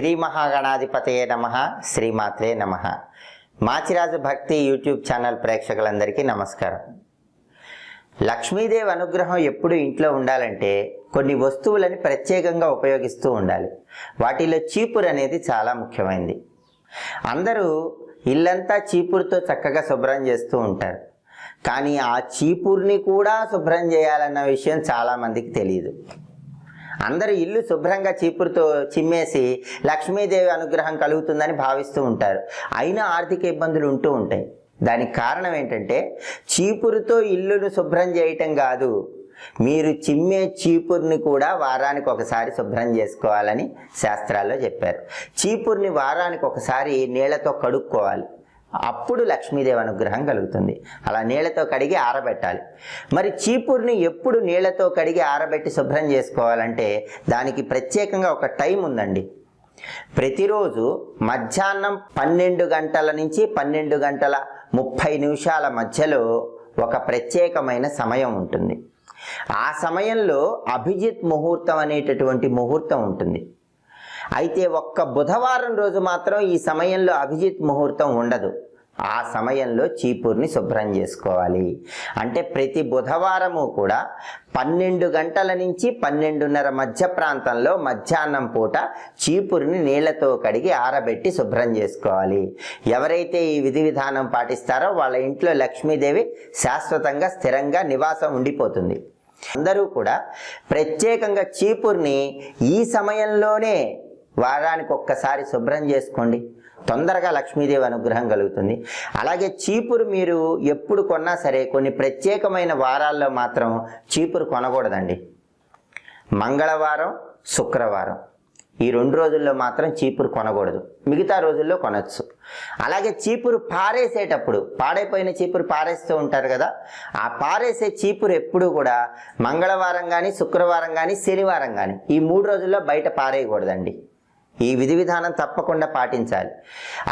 శ్రీ మహాగణాధిపతయే నమ శ్రీమాత్రే నమ. మాచిరాజు భక్తి యూట్యూబ్ ఛానల్ ప్రేక్షకులందరికీ నమస్కారం. లక్ష్మీదేవి అనుగ్రహం ఎప్పుడు ఇంట్లో ఉండాలంటే కొన్ని వస్తువులని ప్రత్యేకంగా ఉపయోగిస్తూ ఉండాలి. వాటిలో చీపురు అనేది చాలా ముఖ్యమైనది అందరూ ఇల్లంతా చీపురుతో చక్కగా శుభ్రం చేస్తూ ఉంటారు. కానీ ఆ చీపుర్ని కూడా శుభ్రం చేయాలన్న విషయం చాలామందికి తెలియదు అందరూ ఇల్లు శుభ్రంగా చీపురుతో చిమ్మేసి లక్ష్మీదేవి అనుగ్రహం కలుగుతుందని భావిస్తూ ఉంటారు. అయినా ఆర్థిక ఇబ్బందులు ఉంటూ ఉంటాయి. దానికి కారణం ఏంటంటే చీపురుతో ఇల్లును శుభ్రం చేయటం కాదు. మీరు చిమ్మే చీపుర్ని కూడా వారానికి ఒకసారి శుభ్రం చేసుకోవాలని శాస్త్రాల్లో చెప్పారు. చీపుర్ని వారానికి ఒకసారి నీళ్ళతో కడుక్కోవాలి. అప్పుడు లక్ష్మీదేవి అనుగ్రహం కలుగుతుంది. అలా నీళ్ళతో కడిగి ఆరబెట్టాలి. మరి చీపుర్ని ఎప్పుడు నీళ్ళతో కడిగి ఆరబెట్టి శుభ్రం చేసుకోవాలంటే దానికి ప్రత్యేకంగా ఒక టైం ఉందండి. ప్రతిరోజు మధ్యాహ్నం పన్నెండు గంటల నుంచి పన్నెండు గంటల ముప్పై నిమిషాల మధ్యలో ఒక ప్రత్యేకమైన సమయం ఉంటుంది. ఆ సమయంలో అభిజిత్ ముహూర్తం అనేటటువంటి ముహూర్తం ఉంటుంది. అయితే ఒక్క బుధవారం రోజు మాత్రం ఈ సమయంలో అభిజిత్ ముహూర్తం ఉండదు. ఆ సమయంలో చీపుర్ని శుభ్రం చేసుకోవాలి. అంటే ప్రతి బుధవారము కూడా పన్నెండు గంటల నుంచి పన్నెండున్నర మధ్య ప్రాంతంలో మధ్యాహ్నం పూట చీపురుని నీళ్ళతో కడిగి ఆరబెట్టి శుభ్రం చేసుకోవాలి. ఎవరైతే ఈ విధి విధానం పాటిస్తారో వాళ్ళ ఇంట్లో లక్ష్మీదేవి శాశ్వతంగా స్థిరంగా నివాసం ఉండిపోతుంది. అందరూ కూడా ప్రత్యేకంగా చీపుర్ని ఈ సమయంలోనే వారానికి ఒక్కసారి శుభ్రం చేసుకోండి. తొందరగా లక్ష్మీదేవి అనుగ్రహం కలుగుతుంది. అలాగే చీపురు మీరు ఎప్పుడు కొన్నా సరే కొన్ని ప్రత్యేకమైన వారాల్లో మాత్రం చీపురు కొనకూడదండి. మంగళవారం శుక్రవారం. ఈ రెండు రోజుల్లో మాత్రం చీపురు కొనకూడదు. మిగతా రోజుల్లో కొనచ్చు. అలాగే చీపురు పారేసేటప్పుడు పాడైపోయిన చీపురు పారేస్తూ ఉంటారు కదా ఆ పారేసే చీపురు ఎప్పుడు కూడా మంగళవారం కానీ శుక్రవారం కానీ శనివారం కానీ ఈ మూడు రోజుల్లో బయట పారేయకూడదండి. ఈ విధి విధానం తప్పకుండా పాటించాలి.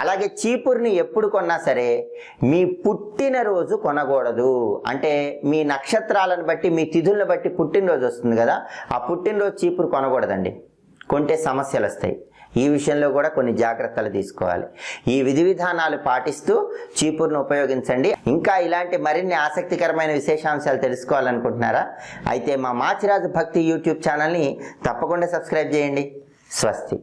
అలాగే చీపురుని ఎప్పుడు కొన్నా సరే మీ పుట్టినరోజు కొనకూడదు. అంటే మీ నక్షత్రాలను బట్టి మీ తిథులను బట్టి పుట్టినరోజు వస్తుంది కదా ఆ పుట్టినరోజు చీపురు కొనకూడదండి. కొంటే సమస్యలు వస్తాయి. ఈ విషయంలో కూడా కొన్ని జాగ్రత్తలు తీసుకోవాలి. ఈ విధి విధానాలు పాటిస్తూ చీపురును ఉపయోగించండి. ఇంకా ఇలాంటి మరిన్ని ఆసక్తికరమైన విశేషాంశాలు తెలుసుకోవాలనుకుంటున్నారా? అయితే మా మాచిరాజు భక్తి యూట్యూబ్ ఛానల్ని తప్పకుండా సబ్స్క్రైబ్ చేయండి. స్వస్తి.